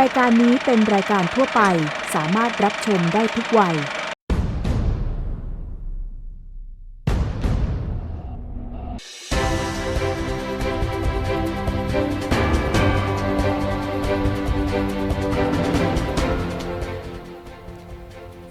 รายการนี้เป็นรายการทั่วไป สามารถรับชมได้ทุกวัย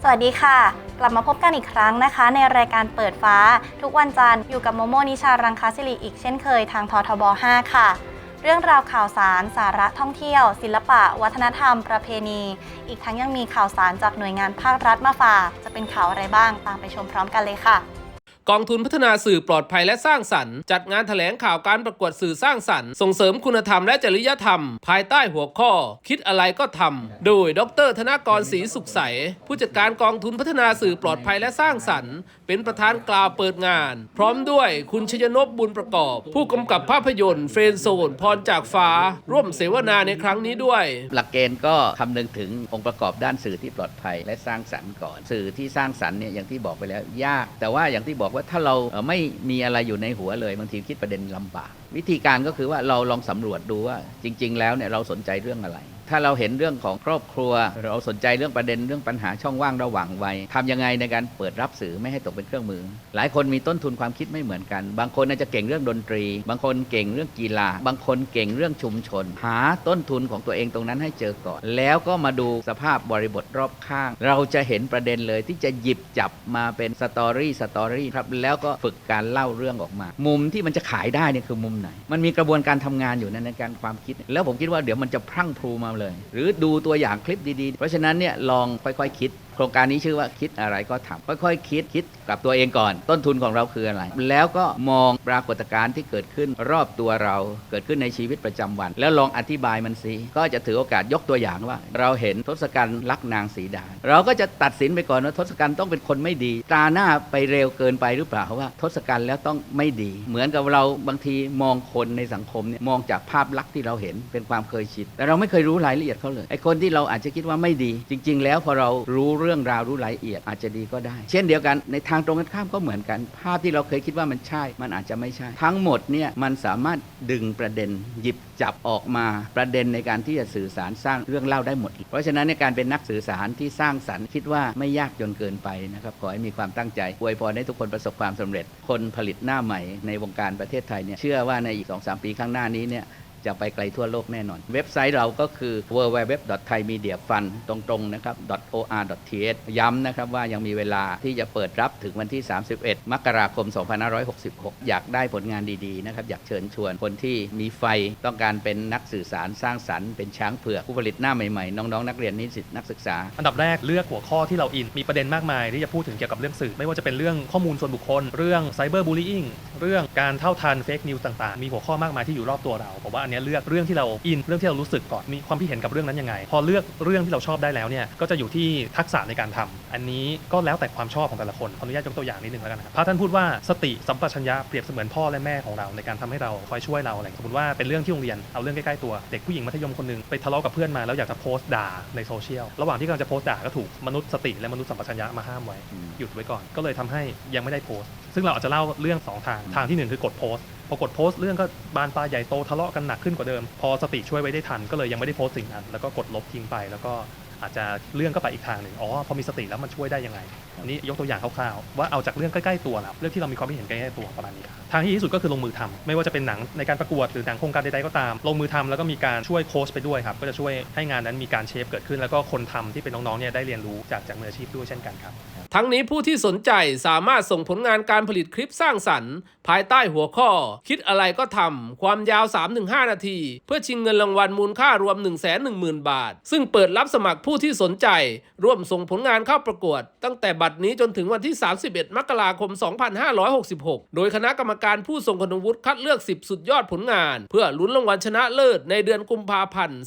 สวัสดีค่ะ กลับมาพบกันอีกครั้งนะคะ ในรายการเปิดฟ้า ทุกวันจันทร์อยู่กับโมโมนิชารังคาสิริอีกเช่นเคยทางททบ 5 ค่ะ เรื่องราวข่าวสาร สาระท่องเที่ยว ศิลปะ วัฒนธรรม ประเพณี อีกทั้งยังมีข่าวสารจากหน่วยงานภาครัฐมาฝากจะเป็นข่าวอะไรบ้างตามไปชมพร้อมกันเลยค่ะ กองทุนพัฒนาสื่อปลอดภัยและสร้างสรรค์ จัดงานแถลงข่าวการประกวดสื่อสร้างสรรค์ ส่งเสริมคุณธรรมและจริยธรรม ภายใต้หัวข้อ คิดอะไรก็ทำโดยดร ธนากรศรีสุขใส ผู้จัดการกองทุนพัฒนาสื่อปลอดภัยและสร้างสรรค์ เป็นประธานกล่าวเปิดงาน พร้อมด้วยคุณชยนพบุญประกอบ ผู้กำกับภาพยนตร์เฟรนด์โซนพรจากฟ้า ร่วมเสวนาในครั้งนี้ด้วย หลักเกณฑ์ก็คำนึงถึงองค์ประกอบด้านสื่อที่ปลอดภัยและสร้างสรรค์ก่อน สื่อที่สร้างสรรค์เนี่ยอย่างที่บอกไปแล้วยาก แต่ว่าอย่างที่บอกว่าถ้าเราไม่มีอะไรอยู่ในหัวเลยบางทีคิดประเด็นลำบาก วิธีการก็คือว่าเราลองสำรวจดูว่าจริง ๆ แล้วเนี่ยเราสนใจเรื่องอะไร ถ้าเราเห็นเรื่องของครอบครัว เราสนใจเรื่องประเด็นเรื่องปัญหาช่องว่างระหว่างวัยทำยังไงในการเปิดรับสื่อไม่ให้ตกเป็นเครื่องมือ หลายคนมีต้นทุนความคิดไม่เหมือนกัน บางคนอาจจะเก่งเรื่องดนตรี บางคนเก่งเรื่องกีฬา บางคนเก่งเรื่องชุมชน หาต้นทุนของตัวเองตรงนั้นให้เจอก่อน แล้วก็มาดูสภาพบริบทรอบข้าง เราจะเห็นประเด็นเลยที่จะหยิบจับมาเป็นสตอรี่สตอรี่ครับแล้วก็ฝึกการเล่าเรื่องออกมา มุมที่มันจะขายได้เนี่ยคือมุมไหน มันมีกระบวนการทำงานอยู่ในการความคิด แล้วผมคิดว่าเดี๋ยวมันจะพรั่งพรูมาเลย หรือดูตัวอย่างคลิปดีๆ เพราะฉะนั้นเนี่ยลองค่อยๆคิดโครงการนี้ชื่อว่าคิดอะไรก็ทำค่อยๆ คิดคิดกับตัวเองก่อน ต้นทุนของเราคืออะไร แล้วก็มองปรากฏการณ์ที่เกิดขึ้นรอบตัวเราเกิดขึ้นในชีวิตประจำวัน แล้วลองอธิบายมันสิก็จะถือโอกาสยกตัวอย่างว่า เราเห็นทศกัณฐ์รักนางสีดา เราก็จะตัดสินไปก่อนว่าทศกัณฐ์ต้องเป็นคนไม่ดี ตาหน้าไปเร็วเกินไปหรือเปล่าว่า ทศกัณฐ์แล้วต้องไม่ดี เหมือนกับเราบางทีมองคนในสังคมเนี่ยมองจากภาพลักษณ์ที่เราเห็นเป็นความเคยชินแต่เราไม่เคยรู้รายละเอียดเขาเลยไอ้คนที่เราอาจจะคิดว่าไม่ดี จริง ๆ แล้วพอเรารู้เรื่องราวรู้รายละเอียดอาจจะดีก็ได้ เช่นเดียวกันในทางตรงกันข้ามก็เหมือนกัน ภาพที่เราเคยคิดว่ามันใช่ มันอาจจะไม่ใช่ ทั้งหมดเนี่ยมันสามารถดึงประเด็นหยิบจับออกมาประเด็นในการที่จะสื่อสารสร้างเรื่องเล่าได้หมด เพราะฉะนั้นในการเป็นนักสื่อสารที่สร้างสรรค์คิดว่าไม่ยากจนเกินไปนะครับขอให้มีความตั้งใจอวยพรให้ทุกคนประสบความสำเร็จ คนผลิตหน้าใหม่ในวงการประเทศไทยเนี่ยเชื่อว่าในอีก2-3ปีข้างหน้านี้เนี่ย จะไปไกลทั่วโลกแน่นอน เว็บไซต์เราก็คือ www.thaimediafund ตรงๆนะครับ .or.th ย้ำนะครับว่ายังมีเวลาที่จะเปิดรับถึงวันที่ 31 มกราคม 2566 อยากได้ผลงานดีๆนะครับ อยากเชิญชวนคนที่มีไฟต้องการเป็นนักสื่อสารสร้างสรรค์เป็นช้างเผือกผู้ผลิตหน้าใหม่ๆ น้องๆ นักเรียนนิสิตนักศึกษา อันดับแรกเลือกหัวข้อที่เราอินมีประเด็นมากมายที่จะพูดถึงเกี่ยวกับเรื่องสื่อ ไม่ว่าจะเป็นเรื่องข้อมูลส่วนบุคคล เรื่องไซเบอร์บูล y ิ n งเรื่องการเท่าทันเฟกนิวส์ต่างๆ มีหัวข้อมากมายที่อยู่รอบตัวเราผมว่าอันเนี้ยเลือกเรื่องที่เราอินเรื่องที่เรารู้สึกก่อนมีความคิดเห็นกับเรื่องนั้นยังไง พอเลือกเรื่องที่เราชอบได้แล้วเนี่ยก็จะอยู่ที่ทักษะในการทำอันนี้ก็แล้วแต่ความชอบของแต่ละคนขออนุญาตยกตัวอย่างนิดนึงแล้วกันนะครับพระท่านพูดว่าสติสัมปชัญญะเปรียบเสมือนพ่อและแม่ของเราในการทำให้เราคอยช่วยเราอะไรสมมติว่าเป็นเรื่องที่โรงเรียนเอาเรื่องใกล้ๆตัวเด็กผู้หญิงมัธยมคนหนึงไปทะเลาะกับเพื่อนมาแล้วอยากจะโพสต์ด่าในโซเชียลระหว่างที่กำลังจะโพสต์ด่าก็ถูกมนุษย์สติและมนุษย์สัมปชัญญะมาห้ามไว้อืมหยุดไว้ก่อนก็เลยทำให้ยังไม่ได้โพสต์ซึ่งเราอาจจะเล่าเรื่องสองทางทางที่หนึ่งคือกดโพสต์ พอกดโพสต์เรื่องก็บานปลายใหญ่โตทะเลาะกันหนักขึ้นกว่าเดิม พอสติช่วยไว้ได้ทันก็เลยยังไม่ได้โพสต์สิ่งนั้น แล้วก็กดลบทิ้งไปแล้วก็อาจจะเรื่องก็ไปอีกทางหนึ่งอ๋อพอมีสติแล้วมันช่วยได้ยังไงอันนี้ยกตัวอย่างคร่าวๆว่าเอาจากเรื่องใกล้ๆตัวเราเรื่องที่เรามีความคิดเห็นใกล้ๆตัวประมาณนี้ครับทางที่ดีที่สุดก็คือลงมือทำไม่ว่าจะเป็นหนังในการประกวดหรือหนังโครงการใดๆก็ตาม ลงมือทำแล้วก็มีการช่วยโค้ชไปด้วยครับก็จะช่วยให้งานนั้นมีการเชฟเกิดขึ้น แล้วก็คนทำที่เป็นน้องๆเนี่ยได้เรียนรู้จากจากมืออาชีพด้วยเช่นกันครับทั้งนี้ผู้ที่สนใจสามารถส่งผลงานการผลิตคลิปสร้างสรรค์ภายใต้หัวข้อ คิดอะไรก็ทำ ความยาว 3-5 นาที เพื่อชิงเงินรางวัลมูลค่ารวม 110,000 บาท ซึ่งเปิดรับสมัครผู้ที่สนใจ ร่วมส่งผลงานเข้าประกวด ตั้งแต่บัดนี้จนถึงวันที่ 31 มกราคม 2566 โดยคณะกรรมการผู้ทรงคุณวุฒิคัดเลือก 10 สุดยอดผลงาน เพื่อลุ้นรางวัลชนะเลิศในเดือนกุมภาพันธ์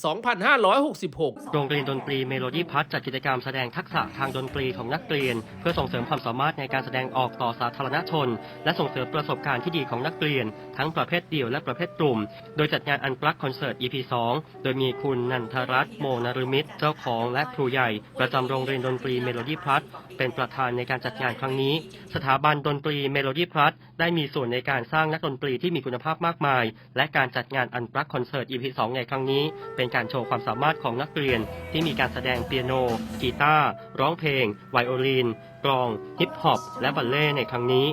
2566 โรงเรียนดนตรีเมโลดี้พัทจัดกิจกรรมแสดงทักษะทางดนตรีของนักเรียน เพื่อส่งเสริมความสามารถในการแสดงออกต่อสาธารณชน และส่งเสริมประสบการที่ดีของนักเรียน ทั้งประเภทเดี่ยวและประเภทกลุ่ม โดยจัดงานอันปลักคอนเสิร์ต EP 2 โดยมีคุณนันทรัตน์โมนารมิตรเจ้าของและครูใหญ่ ประจำโรงเรียนดนตรีเมโลดี้พลัสเป็นประธานในการจัดงานครั้งนี้ สถาบันดนตรีเมโลดี้พลัสได้มีส่วนในการสร้างนักดนตรีที่มีคุณภาพมากมาย และการจัดงานอันปลักคอนเสิร์ต EP 2 ในครั้งนี้ เป็นการโชว์ความสามารถของนักเรียน ที่มีการแสดงเปียโน กีตาร์ร้องเพลงไวโอลิน กลอง ฮิปฮอปและบัลเล่ในครั้งนี้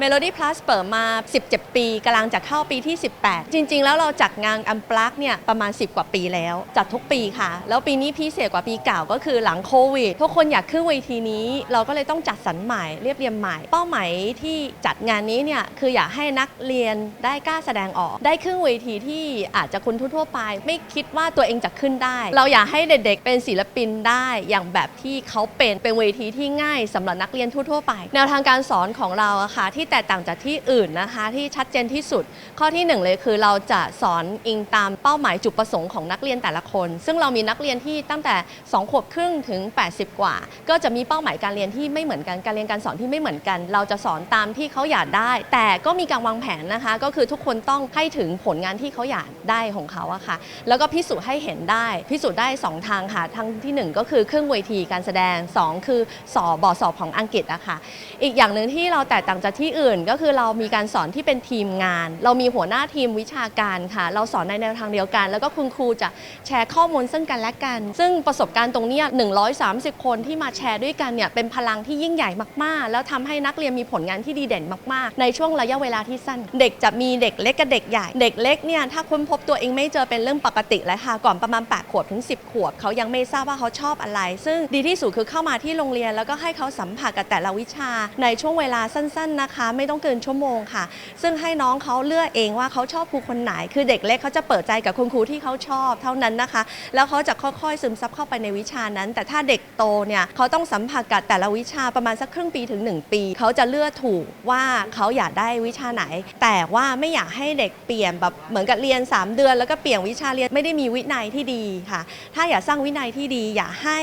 Melody Plus เปิดมา 17 ปีกำลังจะเข้าปีที่ 18 จริง ๆ แล้วเราจัดงานอัมปลักเนี่ยประมาณ 10 กว่าปีแล้ว จัดทุกปีค่ะ แล้วปีนี้พิเศษกว่าปีเก่าก็คือหลังโควิดทุกคนอยากขึ้นเวทีนี้ เราก็เลยต้องจัดสรรใหม่เรียบเรียงใหม่ เป้าหมายที่จัดงานนี้เนี่ยคืออยากให้นักเรียนได้กล้าแสดงออก ได้ขึ้นเวทีที่อาจจะคนทั่วๆไป ไม่คิดว่าตัวเองจะขึ้นได้ เราอยากให้เด็กๆเป็นศิลปินได้อย่างแบบที่เขาเป็นเป็นเวทีที่ง่ายสำหรับนักเรียนทั่ว ๆ ไป แนวทางการสอนของเราอะค่ะที่แตกต่างจากที่อื่นนะคะ ที่ชัดเจนที่สุด ข้อที่หนึ่งเลยคือเราจะสอนอิงตามเป้าหมายจุดประสงค์ของนักเรียนแต่ละคน ซึ่งเรามีนักเรียนที่ตั้งแต่ 2 ขวบครึ่งถึง 80 กว่า ก็จะมีเป้าหมายการเรียนที่ไม่เหมือนกันการเรียนการสอนที่ไม่เหมือนกัน เราจะสอนตามที่เขาอยากได้ แต่ก็มีการวางแผนนะคะ ก็คือทุกคนต้องให้ถึงผลงานที่เขาอยากได้ของเขาอะค่ะ แล้วก็พิสูจน์ให้เห็นได้ พิสูจน์ได้ 2 ทางค่ะทางทีหนึ่1 ก็คือเครื่องเวทีการแสดง 2 คือสอบบอสอบของอังกฤษอะค่ะ อีกอย่างหนึ่งที่เราแตกต่างจากที่อื่น ก็คือเรามีการสอนที่เป็นทีมงาน เรามีหัวหน้าทีมวิชาการค่ะ เราสอนในแนวทางเดียวกัน แล้วก็คุณครูจะแชร์ข้อมูลซึ่งกันและกัน ซึ่งประสบการณ์ตรงนี้ย130 คนที่มาแชร์ด้วยกันเนี่ยเป็นพลังที่ยิ่งใหญ่มากๆ แล้วทำให้นักเรียนมีผลงานที่ดีเด่นมากๆ ในช่วงระยะเวลาที่สั้น เด็กจะมีเด็กเล็กกับเด็กใหญ่ เด็กเล็กเนี่ยถ้าค้นพบตัวเองไม่เจอเป็นเรื่องปกติแล้วค่ะก่อนประมาณ 8 ขวบถึง 10 ขวบ เขายังไม่ทราบว่าเขาชอบอะไร ซึ่งดีที่สุดคือเข้ามาที่โรงเรียนแล้วก็ให้เขาสัมมผัสกับแต่ละวิชา ในช่วงเวลาสั้น ๆนะคะ ไม่ต้องเกินชั่วโมงค่ะ ซึ่งให้น้องเขาเลือกเองว่าเขาชอบครูคนไหน คือเด็กเล็กเขาจะเปิดใจกับคุณครูที่เขาชอบเท่านั้นนะคะ แล้วเขาจะค่อยๆ ซึมซับเข้าไปในวิชานั้น แต่ถ้าเด็กโตเนี่ยเขาต้องสัมผัสกับแต่ละวิชาประมาณสักครึ่งปีถึง 1 ปี เขาจะเลือกถูกว่าเขาอยากได้วิชาไหน แต่ว่าไม่อยากให้เด็กเปลี่ยนแบบเหมือนกับเรียน 3 เดือน แล้วก็เปลี่ยนวิชาเรียนไม่ได้มีวินัยที่ดีค่ะ ถ้าอยากสร้างวินัยที่ดี อยากให้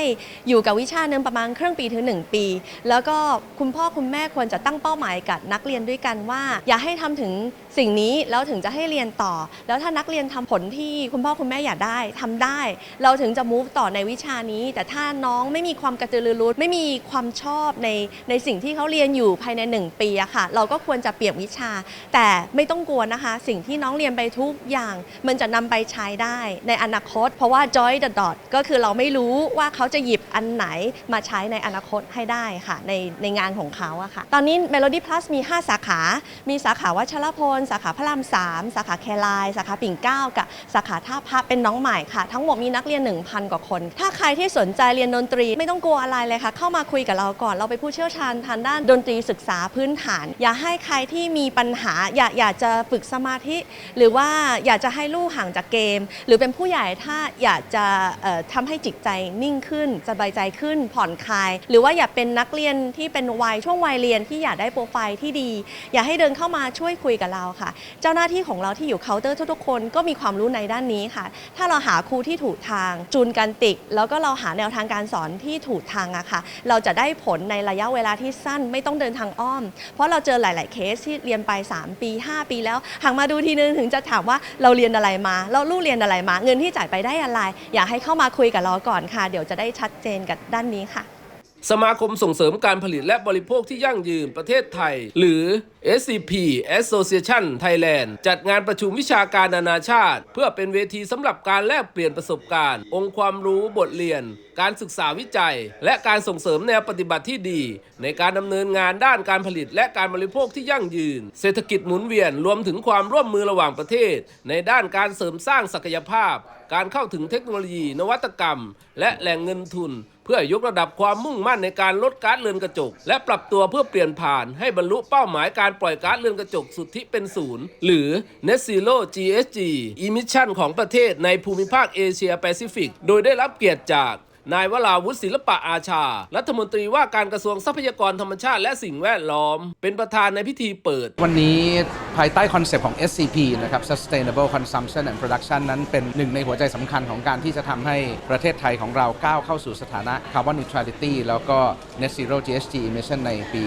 อยู่กับวิชาหนึงประมาณครึ่งปีถึง 1 ปีแล้วก็คุณพ่อคุณแม่ควรจะตั้งเป้าหมายกับนักเรียนด้วยกันว่า อย่าให้ทำถึง สิ่งนี้แล้วถึงจะให้เรียนต่อ แล้วถ้านักเรียนทำผลที่คุณพ่อคุณแม่อยากได้ทำได้ เราถึงจะ move ต่อในวิชานี้ แต่ถ้าน้องไม่มีความกระตือรือร้นไม่มีความชอบในในสิ่งที่เขาเรียนอยู่ภายใน 1 ปีอะค่ะ เราก็ควรจะเปลี่ยนวิชา แต่ไม่ต้องกลัวนะคะ สิ่งที่น้องเรียนไปทุกอย่าง มันจะนำไปใช้ได้ในอนาคต เพราะว่า joy the dot ก็คือเราไม่รู้ว่าเขาจะหยิบอันไหนมาใช้ในอนาคตให้ได้ค่ะ ในในงานของเขาอะค่ะ ตอนนี้ Melody Plus มี 5 สาขา มีสาขาวัชรพลสาขาพระราม3สาขาแคลาย สาขาปิ่นเกล้ากับสาขาท่าพระเป็นน้องใหม่ค่ะ ทั้งหมดมีนักเรียน 1,000 กว่าคน ถ้าใครที่สนใจเรียนดนตรีไม่ต้องกลัวอะไรเลยค่ะ เข้ามาคุยกับเราก่อนเราไปผู้เชี่ยวชาญทางด้านดนตรีศึกษาพื้นฐาน อย่าให้ใครที่มีปัญหาอยากอยากจะฝึกสมาธิ หรือว่าอยากจะให้ลูกห่างจากเกม หรือเป็นผู้ใหญ่ถ้าอยากจะเอ่อทำให้จิตใจนิ่งขึ้นสบายใจขึ้นผ่อนคลาย หรือว่าอยากเป็นนักเรียนที่เป็นวัยช่วงวัยเรียนที่อยากได้โปรไฟล์ที่ดี อยากให้เดินเข้ามาช่วยคุยกับเราค่ะ เจ้าหน้าที่ของเราที่อยู่เคาน์เตอร์ทุกๆคนก็มีความรู้ในด้านนี้ค่ะ ถ้าเราหาครูที่ถูกทางจูนกันติก แล้วก็เราหาแนวทางการสอนที่ถูกทางอะค่ะ เราจะได้ผลในระยะเวลาที่สั้นไม่ต้องเดินทางอ้อม เพราะเราเจอหลาย ๆ เคสที่เรียนไป 3 ปี 5 ปีแล้วหังมาดูทีนึงถึงจะถามว่าเราเรียนอะไรมาเราลูกเรียนอะไรมา เงินที่จ่ายไปได้อะไร อยากให้เข้ามาคุยกับเราก่อนค่ะ เดี๋ยวจะได้ชัดเจนกับด้านนี้ค่ะ สมาคมส่งเสริมการผลิตและบริโภคที่ยั่งยืนประเทศไทย หรือ SCP Association Thailand จัดงานประชุมวิชาการนานาชาติ เพื่อเป็นเวทีสำหรับการแลกเปลี่ยนประสบการณ์ องค์ความรู้บทเรียน การศึกษาวิจัย และการส่งเสริมแนวปฏิบัติที่ดี ในการดำเนินงานด้านการผลิตและการบริโภคที่ยั่งยืน เศรษฐกิจหมุนเวียนรวมถึงความร่วมมือระหว่างประเทศ ในด้านการเสริมสร้างศักยภาพ การเข้าถึงเทคโนโลยี นวัตกรรม และแหล่งเงินทุน เพื่อยกระดับความมุ่งมั่นในการลดก๊าซเรือนกระจก และปรับตัวเพื่อเปลี่ยนผ่าน ให้บรรลุเป้าหมายการปล่อยก๊าซเรือนกระจกสุทธิเป็นศูนย์หรือ Net Zero GHG Emission ของประเทศในภูมิภาคเอเชียแปซิฟิก โดยได้รับเกียรติจาก นายวราวุฒิศิลปะอาชา รัฐมนตรีว่าการกระทรวงทรัพยากรธรรมชาติและสิ่งแวดล้อม เป็นประธานในพิธีเปิด วันนี้ภายใต้คอนเซปต์ของ SCP นะครับ Sustainable Consumption and Production นั้นเป็นหนึ่งในหัวใจสำคัญของการที่จะทำให้ประเทศไทยของเราก้าวเข้าสู่สถานะ Carbon Neutrality แล้วก็ Net Zero GHG Emission ในปี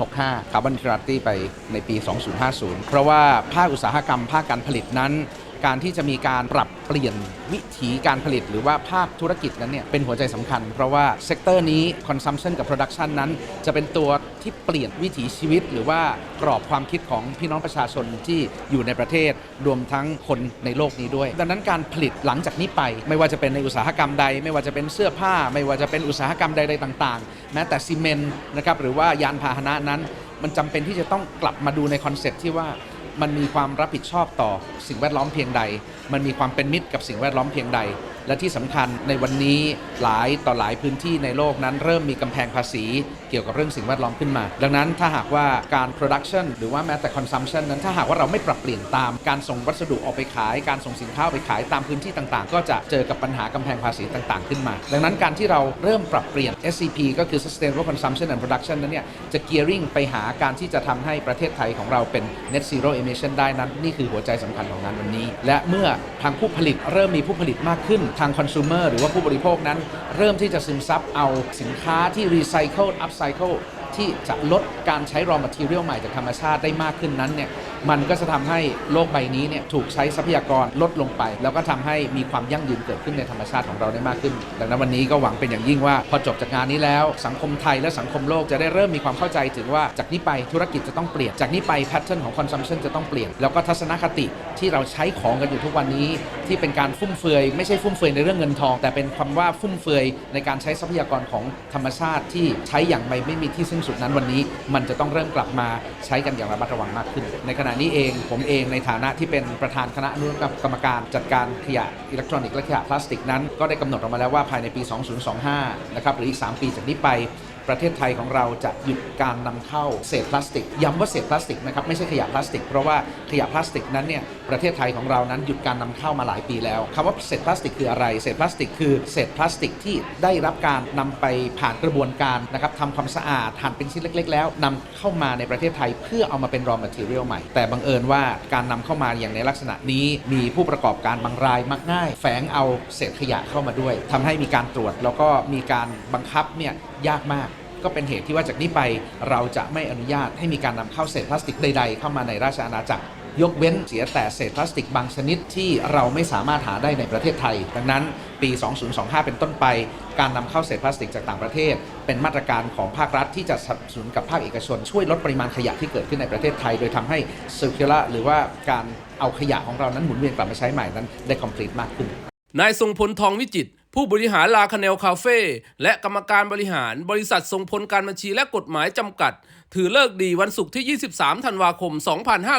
2065 Carbon Neutrality ไปในปี 2050 เพราะว่าภาคอุตสาหกรรมภาคการผลิตนั้น การที่จะมีการปรับเปลี่ยนวิถีการผลิต หรือว่าภาคธุรกิจนั้นเนี่ยเป็นหัวใจสำคัญ เพราะว่าเซกเตอร์นี้ consumption กับ production นั้น จะเป็นตัวที่เปลี่ยนวิถีชีวิต หรือว่ากรอบความคิดของพี่น้องประชาชนที่อยู่ในประเทศ รวมทั้งคนในโลกนี้ด้วย ดังนั้นการผลิตหลังจากนี้ไป ไม่ว่าจะเป็นในอุตสาหกรรมใด ไม่ว่าจะเป็นเสื้อผ้า ไม่ว่าจะเป็นอุตสาหกรรมใดๆต่างๆแม้แต่ซีเมนต์นะครับหรือว่ายานพาหนะนั้น มันจำเป็นที่จะต้องกลับมาดูในคอนเซ็ปต์ที่ว่า มันมีความรับผิดชอบต่อสิ่งแวดล้อมเพียงใด มันมีความเป็นมิตรกับสิ่งแวดล้อมเพียงใด และที่สำคัญในวันนี้หลายต่อหลายพื้นที่ในโลกนั้น เริ่มมีกำแพงภาษี เกี่ยวกับเรื่องสิ่งแวดล้อมขึ้นมา ดังนั้นถ้าหากว่าการ production หรือว่าแม้แต่ consumption นั้นถ้าหากว่าเราไม่ปรับเปลี่ยนตามการส่งวัสดุออกไปขาย การส่งสินค้าไปขายตามพื้นที่ต่างๆ ก็จะเจอกับปัญหากำแพงภาษีต่างๆ ขึ้นมา ดังนั้นการที่เราเริ่มปรับเปลี่ยน SCP ก็คือ Sustainable Consumption and Production นั้นเนี่ยจะ gearing ไปหาการที่จะทำให้ประเทศไทยของเราเป็น net zero emission ได้นั้น นี่คือหัวใจสำคัญของงานวันนี้ และเมื่อทางผู้ผลิตเริ่มมีผู้ผลิตมากขึ้นทาง consumer หรือว่าผู้บริโภคนั้น เริ่มที่จะซึมซับเอาสินค้าที่ recycle ไซเคิลที่จะลดการใช้ raw material ใหม่จากธรรมชาติได้มากขึ้นนั้นเนี่ย มันก็จะทำให้โลกใบนี้เนี่ยถูกใช้ทรัพยากรลดลงไป แล้วก็ทำให้มีความยั่งยืนเกิดขึ้นในธรรมชาติของเราได้มากขึ้น ดังนั้นวันนี้ก็หวังเป็นอย่างยิ่งว่า พอจบจากงานนี้แล้ว สังคมไทยและสังคมโลกจะได้เริ่มมีความเข้าใจถึงว่าจากนี้ไปธุรกิจจะต้องเปลี่ยน จากนี้ไปแพทเทิร์นของ consumption จะต้องเปลี่ยน แล้วก็ทัศนคติที่เราใช้ของกันอยู่ทุกวันนี้ ที่เป็นการฟุ่มเฟือยไม่ใช่ฟุ่มเฟือยในเรื่องเงินทอง แต่เป็นคำว่าฟุ่มเฟือยในการใช้ทรัพยากรของธรรมชาติที่ใช้อย่างไม่ไม่มีที่สิ้นสุดนั้นวันนี้ มันจะต้องเริ่มกลับมาใช้กันอย่างระมัดระวังมากขึ้นในขณะนี้เองผมเองในฐานะที่เป็นประธานคณะอนุกรรมการจัดการขยะอิเล็กทรอนิกส์และขยะพลาสติกนั้น ก็ได้กำหนดออกมาแล้วว่าภายในปี 2025 นะครับหรืออีก 3 ปีจากนี้ไป ประเทศไทยของเราจะหยุดการนำเข้าเศษพลาสติก ย้ำว่าเศษพลาสติกนะครับไม่ใช่ขยะพลาสติก เพราะว่าขยะพลาสติกนั้นเนี่ยประเทศไทยของเรานั้นหยุดการนำเข้ามาหลายปีแล้วคำว่าเศษพลาสติกคืออะไร เศษพลาสติกคือเศษพลาสติกที่ได้รับการนำไปผ่านกระบวนการนะครับทำความสะอาดหั่นเป็นชิ้นเล็ก ๆ แล้วนำเข้ามาในประเทศไทย เพื่อเอามาเป็น raw material ใหม่ แต่บังเอิญว่าการนำเข้ามาอย่างในลักษณะนี้ มีผู้ประกอบการบางรายมักง่าย แฝงเอาเศษขยะเข้ามาด้วยทำให้มีการตรวจแล้วก็มีการบังคับเนี่ยยากมาก ก็เป็นเหตุที่ว่าจากนี้ไปเราจะไม่อนุญาตให้มีการนำเข้าเศษพลาสติกใด ๆ เข้ามาในราชอาณาจักร ยกเว้นเสียแต่เศษพลาสติกบางชนิดที่เราไม่สามารถหาได้ในประเทศไทย ดังนั้นปี 2025 เป็นต้นไป การนำเข้าเศษพลาสติกจากต่างประเทศ เป็นมาตรการของภาครัฐที่จะสนับสนุนกับภาคเอกชน ช่วยลดปริมาณขยะที่เกิดขึ้นในประเทศไทย โดยทำให้ circular หรือว่าการเอาขยะของเรานั้นหมุนเวียนกลับมาใช้ใหม่นั้นได้ complete มากขึ้นนายทรงพลทองวิจิตร ผู้บริหารลาคาเนลคาเฟ่และกรรมการบริหารบริษัททรงพลการบัญชีและกฎหมายจำกัด ถือเลิกดีวันศุกร์ที่ 23 ธันวาคม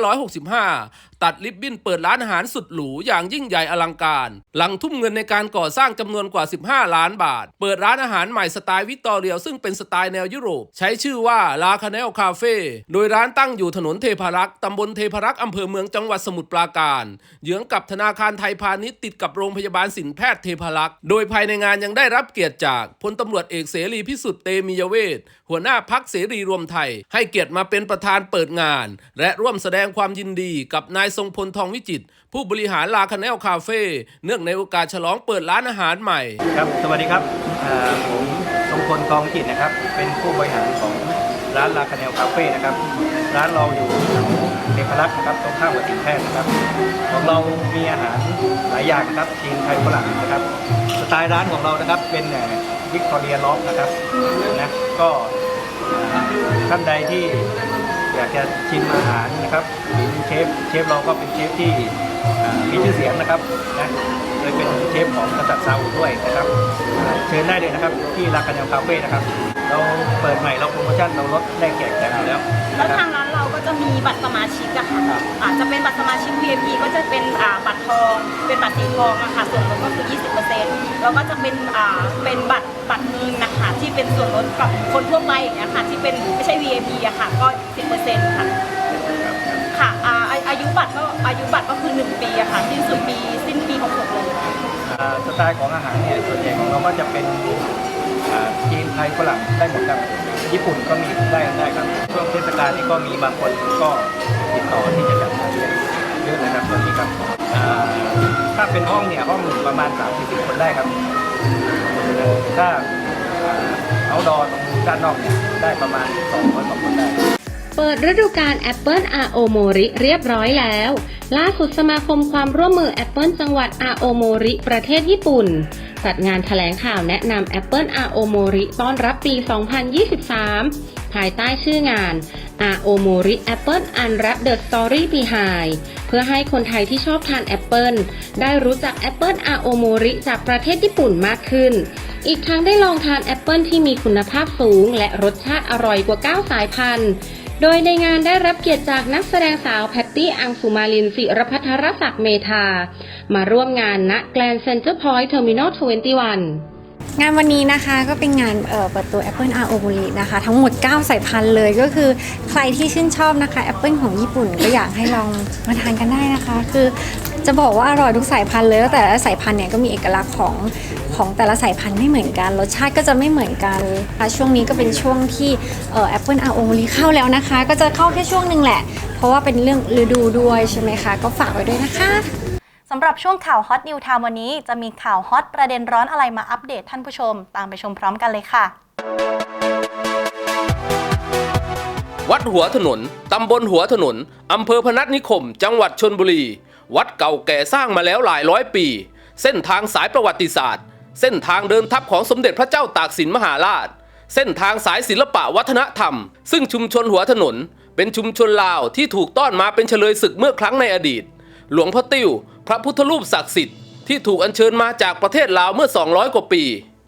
2565 ตัดลิบบิ้นเปิดร้านอาหารสุดหรูอย่างยิ่งใหญ่อลังการ หลังทุ่มเงินในการก่อสร้างจำนวนกว่า 15 ล้านบาท เปิดร้านอาหารใหม่สไตล์วิกตอเรียซึ่งเป็นสไตล์แนวยุโรป ใช้ชื่อว่าลาคาเนลคาเฟ่โดยร้านตั้งอยู่ถนนเทพารักษ์ตำบลเทพารักษ์อำเภอเมืองจังหวัดสมุทรปราการเยื้องกับธนาคารไทยพาณิชย์ติดกับโรงพยาบาลสินแพทย์เทพารักษ์โดยภายในงานยังได้รับเกียรติจากพลตำรวจเอกเสรีพิสุทธิ์เตมียเวทหัวหน้าพักเสรีรวมไทย ให้เกียรติมาเป็นประธานเปิดงาน และร่วมแสดงความยินดีกับนายทรงพลทองวิจิต ผู้บริหารลาคาเนลคาเฟ่เนื่องในโอกาสฉลองเปิดร้านอาหารใหม่ ครับ สวัสดีครับผมทรงพลกองวิจิตนะครับ เป็นผู้บริหารของร้านลาคาเนลคาเฟ่นะครับ ร้านเราอยู่แถวเทพรักษ์นะครับตรงข้ามกับสินแพทย์นะครับ ของเรามีอาหารหลายอย่างนะครับจีนไทยฝรั่งนะครับ สไตล์ร้านของเรานะครับเป็นวิกตอเรียล็อกนะครับนะก็ท่านใดที่ อยากจะชิมอาหารนะครับเชฟเชฟเราก็เป็นเชฟที่มีชื่อเสียงนะครับนะโดยเป็นเชฟของกษัตริย์ซาอุด้วยนะครับเชิญได้เลยนะครับที่ลาคาเนลคาเฟ่นะครับ เราเปิดใหม่เราโปรโมชั่นเราลดแลกแจกแถมอยู่แล้วแล้วนะครับทางร้านเราก็จะมีบัตรสมาชิกอะค่ะอาจจะเป็นบัตรสมาชิก VIP ก็จะเป็นอ่าบัตรทองเป็นบัตรสีทองอะค่ะส่วนลดก็คือ 20%แล้วก็จะเป็นอ่าเป็นบัตรบัตรเงินนะคะที่เป็นส่วนลดกับคนทั่วไปอย่างเงี้ยค่ะที่เป็นไม่ใช่ VIP อะค่ะก็ 10%ค่ะค่ะอ่าอาอายุบัตรก็อายุบัตรก็คือ 1 ปีอะค่ะสิ้นสุดปีสิ้นปี66เลยอ่าสไตล์ของอาหารเนี่ยส่วนใหญ่ของเราก็จะเป็นอ่า จีนไทยฝรั่งได้หมดครับญี่ปุ่นก็มีได้ได้ครับช่วงเทศกาลนี้ก็มีบางคนก็ติดต่อที่จะจัดงานเลี้ยงเยอะนะครับตอนนี้ครับถ้าเป็นห้องเนี่ยห้องประมาณ3-40คนได้ครับ ถ้าเอาดอตรงด้านนอกเนี่ยได้ประมาณ200กว่าคนได้เปิดฤดูกาลแอปเปิลอาโอโมริเรียบร้อยแล้ว ล่าสุดสมาคมความร่วมมือแอปเปิลจังหวัดอาโอโมริประเทศญี่ปุ่น จัดงานแถลงข่าวแนะนำแอปเปิลอาโอโมริต้อนรับปี 2023 ภายใต้ชื่องานอาโอโมริแอปเปิลอันรับเดอะสตอรี่ปีไฮเพื่อให้คนไทยที่ชอบทานแอปเปิลได้รู้จักแอปเปิลอาโอโมริจากประเทศญี่ปุ่นมากขึ้น อีกทั้งได้ลองทานแอปเปิลที่มีคุณภาพสูง และรสชาติอร่อยกว่า 9 สายพันธุ์ โดยในงานได้รับเกียรติจากนักแสดงสาวแพตตี้อังสุมาลินศิรพัทรศักดิ์เมธา มาร่วมงานณแกลนเซ็นเตอร์พอยต์เทอร์มินอล21งานวันนี้นะคะก็เป็นงานเปิดตัว Apple R o b o r i นะคะ ทั้งหมด 9 สายพันธุ์เลยก็คือใครที่ชื่นชอบนะคะ Apple ของญี่ปุ่นก็อยากให้ลองมาทานกันได้นะคะ คือ จะบอกว่าอร่อยทุกสายพันธุ์เลยแล้วแต่ละสายพันธุ์เนี่ยก็มีเอกลักษณ์ของของแต่ละสายพันธุ์ไม่เหมือนกัน รสชาติก็จะไม่เหมือนกันค่ะช่วงนี้ก็เป็นช่วงที่เอ่อ Apple R o m o r i เข้าแล้วนะคะ ก็จะเข้าแค่ช่วงหนึ่งแหละ เพราะว่าเป็นเรื่องฤดูด้วยใช่ไหมคะ ก็ฝากไว้ด้วยนะคะสำหรับช่วงข่าวฮอตนิวไทม์วันนี้จะมีข่าวฮอตประเด็นร้อนอะไรมาอัปเดตท่านผู้ชม ตามไปชมพร้อมกันเลยค่ะ วัดหัวถนน ตำบลหัวถนน อำเภอพนัสนิคม จังหวัดชนบุรี วัดเก่าแก่สร้างมาแล้วหลายร้อยปี เส้นทางสายประวัติศาสตร์ เส้นทางเดินทัพของสมเด็จพระเจ้าตากสินมหาราช เส้นทางสายศิลปะวัฒนธรรม ซึ่งชุมชนหัวถนน เป็นชุมชนลาวที่ถูกต้อนมาเป็นเฉลยศึกเมื่อครั้งในอดีต หลวงพ่อติ้ว พระพุทธรูปศักดิ์สิทธิ์ที่ถูกอัญเชิญมาจากประเทศลาวเมื่อ 200 กว่าปี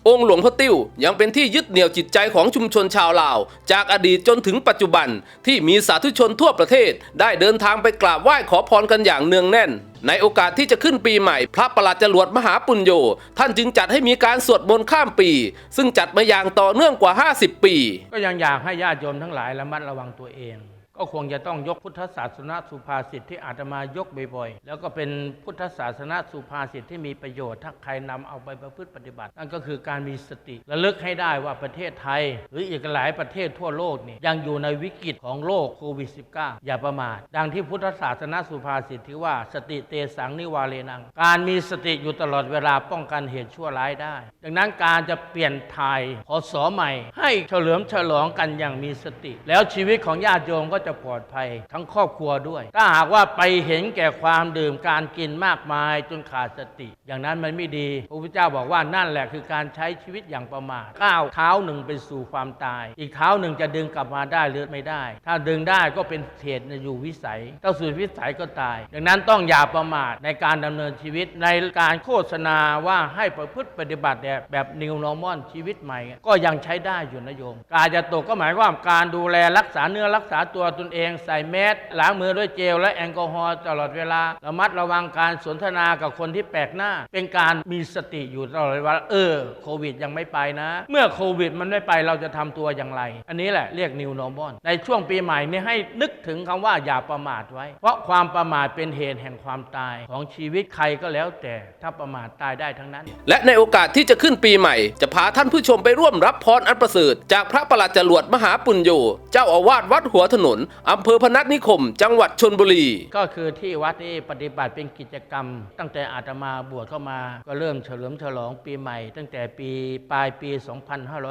องค์หลวงพ่อติ้วยังเป็นที่ยึดเหนี่ยวจิตใจของชุมชนชาวลาว จากอดีตจนถึงปัจจุบันที่มีสาธุชนทั่วประเทศ ได้เดินทางไปกราบไหว้ขอพรกันอย่างเนืองแน่น ในโอกาสที่จะขึ้นปีใหม่ พระประหลัดจรวดมหาปุญโญท่านจึงจัดให้มีการสวดมนต์ข้ามปี ซึ่งจัดมาอย่างต่อเนื่องกว่า 50 ปี ก็ยังอยากให้ญาติโยมทั้งหลายระมัดระวังตัวเอง ก็คงจะต้องยกพุทธศาสนาสุภาษิตที่อาตมายกบ่อยๆ แล้วก็เป็นพุทธศาสนาสุภาษิตที่มีประโยชน์ ถ้าใครนำเอาไปประพฤติปฏิบัติ นั่นก็คือการมีสติระลึกให้ได้ว่าประเทศไทย หรืออีกหลายประเทศทั่วโลกนี่ยังอยู่ในวิกฤตของโรคโควิด -19 อย่าประมาท ดังที่พุทธศาสนาสุภาษิตที่ว่าสติเตสังนิวาเลนัง การมีสติอยู่ตลอดเวลาป้องกันเหตุชั่วร้ายได้ ดังนั้นการจะเปลี่ยนไทยพศใหม่ ให้เฉลิมฉลองกันอย่างมีสติ แล้วชีวิตของญาติโยมก็จะปลอดภัยทั้งครอบครัวด้วย ถ้าหากว่าไปเห็นแก่ความดื่มการกินมากมายจนขาดสติ อย่างนั้นมันไม่ดีพระพุทธเจ้าบอกว่านั่นแหละคือการใช้ชีวิตอย่างประมาทก้าวเท้าหนึ่งไปสู่ความตาย อีกเท้าหนึ่งจะดึงกลับมาได้หรือไม่ได้ ถ้าดึงได้ก็เป็นเหตุอยู่วิสัยถ้าสุดวิสัยก็ตาย ดังนั้นต้องอย่าประมาทในการดำเนินชีวิตในการโฆษณาว่าให้ประพฤติปฏิบัติแบบแบบ new normal ชีวิตใหม่ ก็ยังใช้ได้อยู่นะโยม กาจะตกก็หมายความการดูแลรักษาเนื้อรักษาตัวตนเองใส่แมสล้างมือด้วยเจลและแอลกอฮอล์ตลอดเวลา ระมัดระวังการสนทนากับคนที่แปลกหน้า เป็นการมีสติอยู่ตลอดเวลาเออโควิดยังไม่ไปนะ เมื่อโควิดมันไม่ไปเราจะทำตัวอย่างไร อันนี้แหละเรียก new normal ในช่วงปีใหม่นี้ให้นึกถึงคำว่าอย่าประมาทไว้ เพราะความประมาทเป็นเหตุแห่งความตายของชีวิตใครก็แล้วแต่ถ้าประมาทตายได้ทั้งนั้น และในโอกาสที่จะขึ้นปีใหม่ จะพาท่านผู้ชมไปร่วมรับพรอันประเสริฐจากพระประหลัดจรวดมหาปุญโญเจ้าอาวาสวัดหัวถนนอำเภอพนัสนิคม จังหวัดชนบุรี ก็คือที่วัดนี้ปฏิบัติเป็นกิจกรรม ตั้งแต่อาตมาบวชเข้ามา ก็เริ่มเฉลิมฉลองปีใหม่ ตั้งแต่ปีปลายปี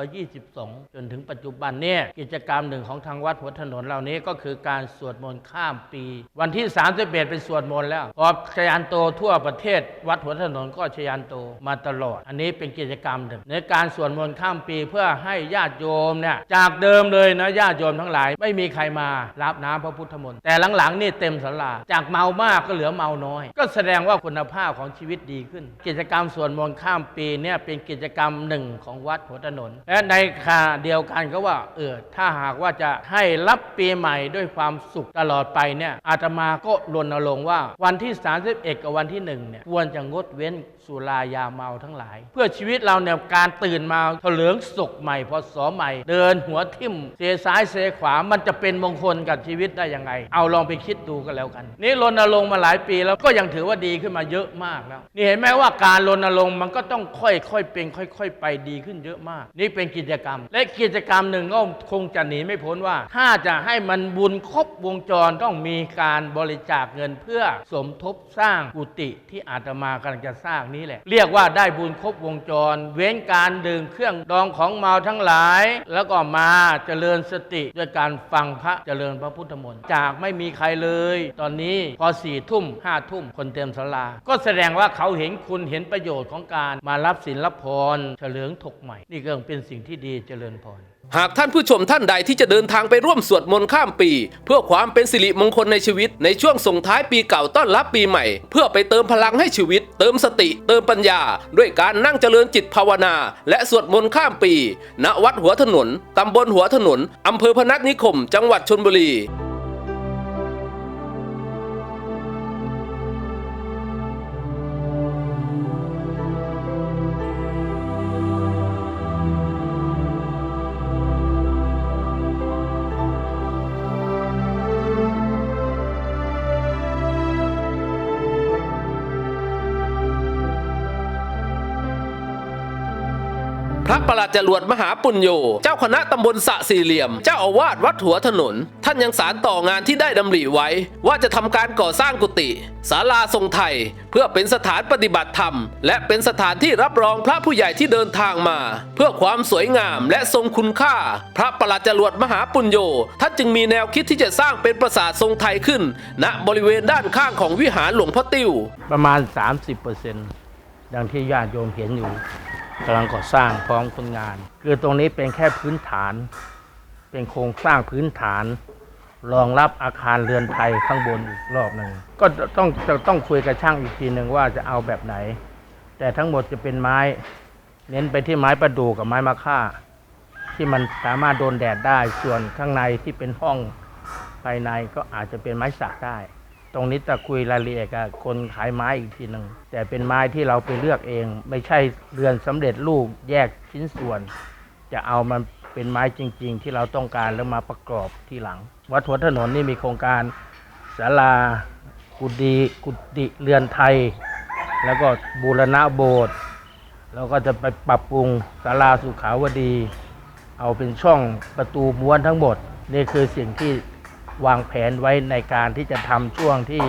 2522 จนถึงปัจจุบันเนี่ยกิจกรรมหนึ่งของทางวัดหัวถนนเหล่านี้ก็คือการสวดมนต์ข้ามปี วันที่ 31 เป็นสวดมนต์แล้วพอชยานโตทั่วประเทศ วัดหัวถนนก็ชยานโตมาตลอด อันนี้เป็นกิจกรรมหนึ่งในการสวดมนต์ข้ามปีเพื่อให้ญาติโยมเนี่ยจากเดิมเลยนะญาติโยมทั้งหลายไม่มีใครมารับน้ำพระพุทธมนต์แต่หลังๆนี่เต็มศาลาจากเมามากก็เหลือเมาน้อย ก็แสดงว่าคุณภาพของชีวิตดีขึ้น กิจกรรมสวดมนต์ข้ามปีเนี่ยเป็นกิจกรรมหนึ่งของวัดหัวถนน และในขณะเดียวกันก็ว่าเออถ้าหากว่าจะให้รับปีใหม่ด้วยความสุขตลอดไปเนี่ยอาตมาก็รณรงค์ว่าวันที่ 31 กับวันที่1เนี่ยควรจะงดเว้นสุรายาเมาทั้งหลาย เพื่อชีวิตเราเนี่ยการตื่นมาเถลิงศกใหม่พอสอใหม่ เดินหัวทิ่มเซซ้ายเซขวามันจะเป็นมงคลกับชีวิตได้ยังไง เอาลองไปคิดดูกันแล้วกัน นี่รณรงค์มาหลายปีแล้วก็ยังถือว่าดีขึ้นมาเยอะมากแล้วนี่เห็นไหมว่าการรณรงค์มันก็ต้องค่อยๆเป็นค่อย ๆ ไปดีขึ้นเยอะมาก นี่เป็นกิจกรรม และกิจกรรมหนึ่งก็คงจะหนีไม่พ้นว่า ถ้าจะให้มันบุญครบวงจรต้องมีการบริจาคเงินเพื่อสมทบสร้างกุฏิที่อาตมากำลังจะสร้างนี้แหละ เรียกว่าได้บุญครบวงจร เว้นการดื่มเครื่องดองของเมาทั้งหลาย แล้วก็มาเจริญสติด้วยการฟังพระเจริญพระพุทธมนต์จากไม่มีใครเลย ตอนนี้พอสี่ทุ่มห้าทุ่มคนเต็มศาลา ก็แสดงว่าเขาเห็นคุณเห็นประโยชน์ของการมารับศีลรับพรเฉลิมถกใหม่ นี่ก็เป็นสิ่งที่ดีเจริญพร หากท่านผู้ชมท่านใดที่จะเดินทางไปร่วมสวดมนต์ข้ามปี เพื่อความเป็นสิริมงคลในชีวิต ในช่วงส่งท้ายปีเก่าต้อนรับปีใหม่ เพื่อไปเติมพลังให้ชีวิต เติมสติ เติมปัญญา ด้วยการนั่งเจริญจิตภาวนา และสวดมนต์ข้ามปี ณวัดหัวถนนตำบลหัวถนนอำเภอพนัสนิคม จังหวัดชนบุรี ระประหลัดจรวดมหาปุญโญเจ้าคณะตำบลสะสี่เหลี่ยม เจ้าอาวาสวัดหัวถนน ท่านยังสารต่องานที่ได้ดำริไว้ ว่าจะทำการก่อสร้างกุฏิศาลาทรงไทย เพื่อเป็นสถานปฏิบัติธรรม และเป็นสถานที่รับรองพระผู้ใหญ่ที่เดินทางมา เพื่อความสวยงามและทรงคุณค่า พระประหลัดจรวดมหาปุญโญท่านจึงมีแนวคิดที่จะสร้างเป็นปราสาททรงไทยขึ้น ณบริเวณด้านข้างของวิหารหลวงพ่อติ้วประมาณ 30%ดังที่ญาติโยมเห็นอยู่ กำลังก่อสร้างพร้อมคนงาน คือตรงนี้เป็นแค่พื้นฐาน เป็นโครงสร้างพื้นฐาน รองรับอาคารเรือนไทยข้างบนอีกรอบหนึ่งก็ต้องจะต้องคุยกับช่างอีกทีหนึ่งว่าจะเอาแบบไหน แต่ทั้งหมดจะเป็นไม้ เน้นไปที่ไม้ประดู่กับไม้มะค่า ที่มันสามารถโดนแดดได้ส่วนข้างในที่เป็นห้องภายในก็อาจจะเป็นไม้สักได้ ตรงนี้จะคุยรายละเอียดกับคนขายไม้อีกทีหนึ่งแต่เป็นไม้ที่เราไปเลือกเอง ไม่ใช่เรือนสำเร็จรูปแยกชิ้นส่วน จะเอามันเป็นไม้จริง ๆ ที่เราต้องการแล้วมาประกอบที่หลัง วัดหัวถนนนี่มีโครงการศาลากุฏิกุฏิเรือนไทย แล้วก็บูรณะโบสถ์แล้วก็จะไปปรับปรุงศาลาสุขาวดี เอาเป็นช่องประตูม้วนทั้งหมด นี่คือสิ่งที่ วางแผนไว้ในการที่จะทำช่วงที่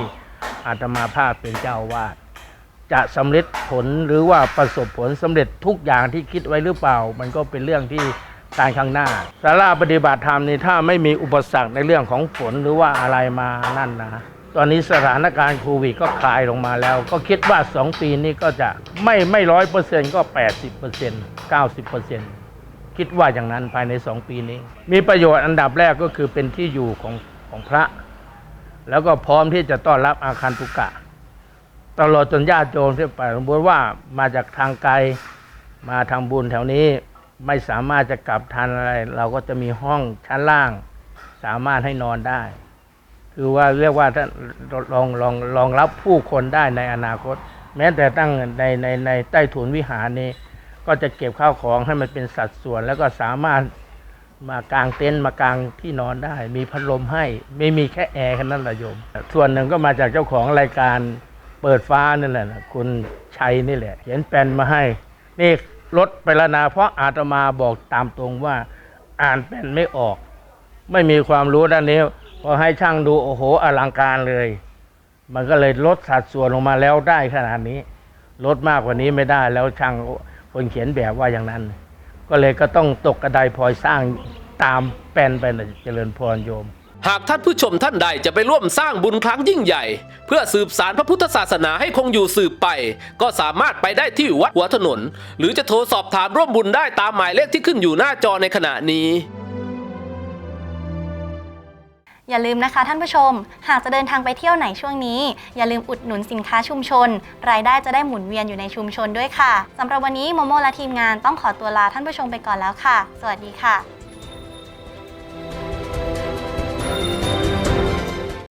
อาตมาภาพเป็นเจ้าวาดจะสำเร็จผลหรือว่าประสบผลสำเร็จทุกอย่างที่คิดไว้หรือเปล่า มันก็เป็นเรื่องที่การข้างหน้าสาราปฏิบัติธรรมนี่ถ้าไม่มีอุปสรรคในเรื่องของฝนหรือว่าอะไรมานั่นนะ ตอนนี้สถานการณ์โควิดก็คลายลงมาแล้ว ก็คิดว่า 2 ปีนี้ก็จะไม่ไม่ร้อยเปอร์เซ็นต์ก็ 80เปอร์เซ็นต์90เปอร์เซ็นต์คิดว่าอย่างนั้นภายใน 2 ปีนี้ มีประโยชน์อันดับแรกก็คือเป็นที่อยู่ของ ของพระ แล้วก็พร้อมที่จะต้อนรับอาคารตุกะ ตลอดจนญาติโยมที่ไปสมมติว่ามาจากทางไกลมาทางบุญแถวนี้ไม่สามารถจะกลับทันอะไร เราก็จะมีห้องชั้นล่าง สามารถให้นอนได้ คือว่าเรียกว่าท่าลองลองลองรับผู้คนได้ในอนาคต แม้แต่ตั้งในในในใต้ถุนวิหารนี้ ก็จะเก็บข้าวของให้มันเป็นสัดส่วน แล้วก็สามารถ มากางเต็นท์มากางที่นอนได้ มีพัดลมให้ ไม่มีแค่แอร์แค่นั้นละโยม ส่วนหนึ่งก็มาจากเจ้าของรายการเปิดฟ้านั่นแหละนะคุณชัยนี่แหละ เขียนแปลนมาให้ นี่ลดไปล้วนะเพราะอาตมาบอกตามตรงว่า อ่านแปลนไม่ออก ไม่มีความรู้ด้านนี้พอให้ช่างดูโอ้โหอลังการเลย มันก็เลยลดสัดส่วนลงมาแล้วได้ขนาดนี้ ลดมากกว่านี้ไม่ได้แล้วช่างคนเขียนแบบว่าอย่างนั้น ก็เลยก็ต้องตกกระไดพลอยสร้างตามแปนไปนะเจริญพรโยม หากท่านผู้ชมท่านใดจะไปร่วมสร้างบุญครั้งยิ่งใหญ่ เพื่อสืบสารพระพุทธศาสนาให้คงอยู่สืบไป ก็สามารถไปได้ที่วัดหัวถนน หรือจะโทรสอบถามร่วมบุญได้ตามหมายเลขที่ขึ้นอยู่หน้าจอในขณะนี้ อย่าลืมนะคะท่านผู้ชม หากจะเดินทางไปเที่ยวไหนช่วงนี้ อย่าลืมอุดหนุนสินค้าชุมชน รายได้จะได้หมุนเวียนอยู่ในชุมชนด้วยค่ะสำหรับวันนี้โมโมและทีมงานต้องขอตัวลาท่านผู้ชมไปก่อนแล้วค่ะ สวัสดีค่ะ